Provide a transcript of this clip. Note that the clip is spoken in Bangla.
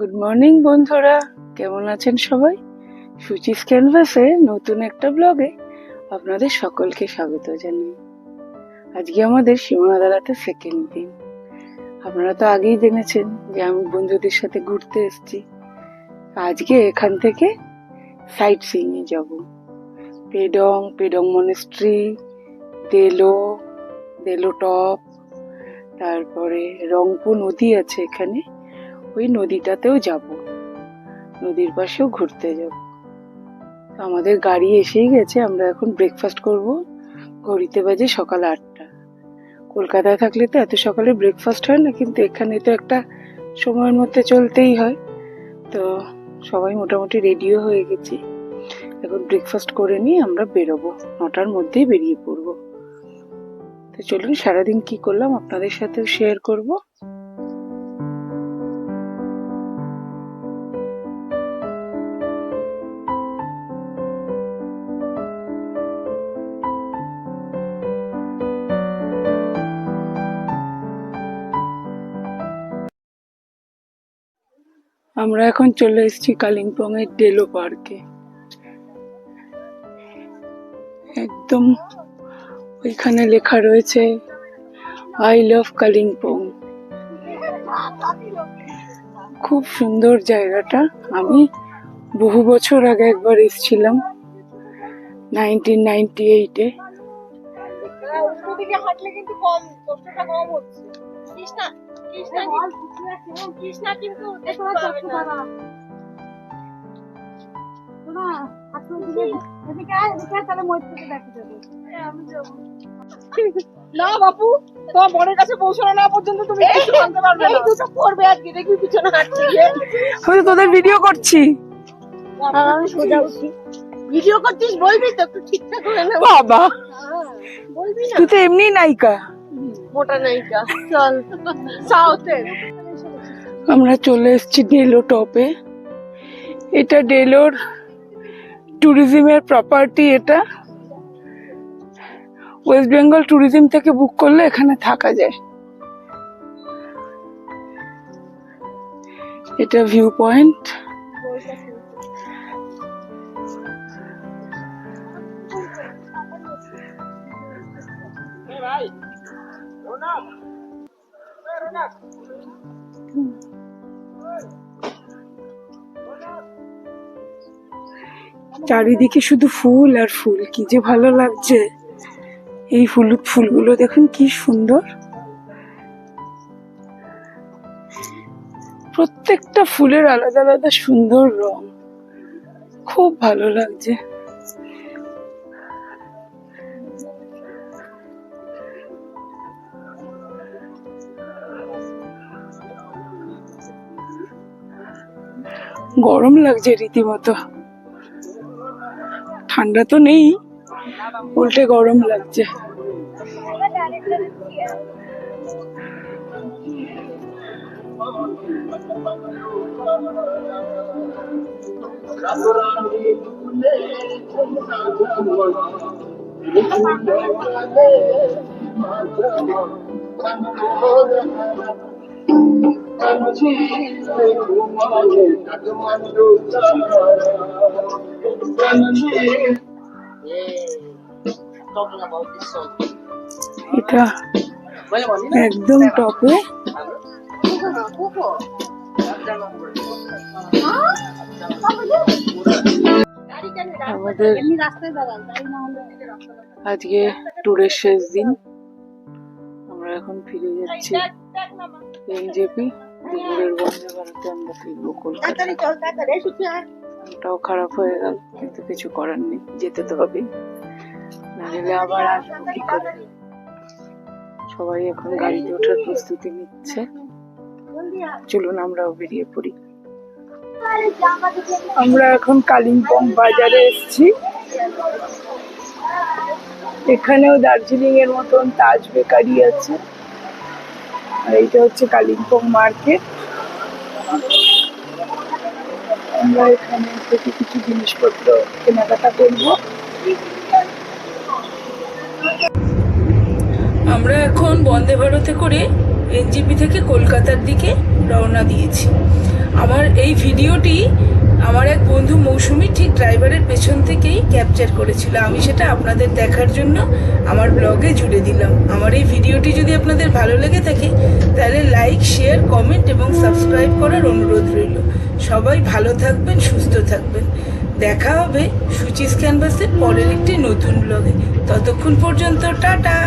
গুড মর্নিং বন্ধুরা। কেমন আছেন সবাই? সুচিস ক্যানভাসে নতুন একটা ব্লগে আপনাদের সকলকে স্বাগত জানাই। আজকে আমাদের সীমানা দাঁড়াতে সেকেন্ড দিন। আপনারা তো আগেই জেনেছেন যে আমি বন্ধুদের সাথে ঘুরতে এসেছি। আজকে এখান থেকে সাইট সিইং এ যাব। পেডং পেডং মনেস্ট্রি দেলো দেলো টপ তারপরে রংপুর নদী আছে এখানে। ওই নদীটাতেও যাব। নদীর পাশেও ঘুরতে যাব। আমাদের গাড়ি এসেই গেছে, আমরা এখন ব্রেকফাস্ট করব। ঘড়িতে বাজে সকাল আটটা। কলকাতায় থাকলে তো এত সকালে ব্রেকফাস্ট হয় না, কিন্তু এখানে তো একটা সময়ের মধ্যে চলতেই হয়। তো সবাই মোটামুটি রেডিও হয়ে গেছি। এখন ব্রেকফাস্ট করে নিয়ে আমরা বেরোবো। নটার মধ্যেই বেরিয়ে পড়ব। তো চলুন, সারাদিন কি করলাম আপনাদের সাথেও শেয়ার করব। আমরা এখন চলে এসেছি কালিম্পং এর ডেলো পার্কে। একদম ওইখানে লেখা রয়েছে আই লাভ কালিম্পং। খুব সুন্দর জায়গাটা। আমি বহু বছর আগে একবার এসেছিলাম নাইনটিন নাইনটি এইটে। হ্যাঁ, কম হচ্ছে। কৃষ্ণা কৃষ্ণা কিন্তু না না বাপু তোমার কাছে পৌঁছানো না পর্যন্ত তুমি কিছু জানতে পারবে না। এই দুটো করবে আজকে দেখবি পিছনে হাঁটছে আমি তোদের ভিডিও করছি। আমি সোজা উঠি। ভিডিও করছিস বলবি তো একটু ঠিকঠাক করে নেব বাবা বলবি না। তুই তো এমনি নায়িকা। মোটা নায়িকা চল। সাউথের। আমরা চলে এসেছি ডেলো টপে। এটা ডেলোর ট্যুরিজমের প্রপার্টি এটা। ওয়েস্ট বেঙ্গল ট্যুরিজম থেকে বুক করলে এখানে থাকা যায়। এটা ভিউ পয়েন্ট চারিদিকে শুধু ফুল আর ফুল, কি যে ভালো লাগছে। এই হলুদ ফুলগুলো দেখুন কি সুন্দর। প্রত্যেকটা ফুলের আলাদা আলাদা সুন্দর রং। খুব ভালো লাগছে। গরম লাগছে রীতিমতো ঠান্ডা তো নেই উল্টে গরম লাগছে talking about this song. এটা একদম টপে। আমাদের আজকে ট্যুরের শেষ দিন। আমরা এখন ফিরে যাচ্ছি এনজেপি দুপুরের বন্ধে ভারতে আমরা ফিরবো। মনটাও খারাপ হয়ে গেল কিন্তু কিছু করার নেই যেতে তো হবে। না গেলে আবার আসব কি করে। সবাই এখন গাড়িতে ওঠার প্রস্তুতি নিচ্ছে। চলুন আমরাও বেরিয়ে পড়ি। আমরা এখন কালিম্পং বাজারে এসেছি। এখানেও দার্জিলিং এর মতন তাজ বেকারি আছে। আর এইটা হচ্ছে কালিম্পং মার্কেট। আমরা এখানে থেকে কিছু জিনিসপত্র কেনাকাটা করব। আমরা এখন বন্দে ভারতে করে এনজিপি থেকে কলকাতার দিকে রওনা দিয়েছি। আমার এই ভিডিওটি আমার এক বন্ধু মৌসুমি ঠিক ড্রাইভারের পেছন থেকেই ক্যাপচার করেছিল। আমি সেটা আপনাদের দেখার জন্য আমার ব্লগে জুড়ে দিলাম। আমার এই ভিডিওটি যদি আপনাদের ভালো লেগে থাকে, তাহলে লাইক, শেয়ার, কমেন্ট এবং সাবস্ক্রাইব করার অনুরোধ রইল। সবাই ভালো থাকবেন, সুস্থ থাকবেন। দেখা হবে সুচিস ক্যানভাসের পরের একটি নতুন ব্লগে। ততক্ষণ পর্যন্ত টাটা।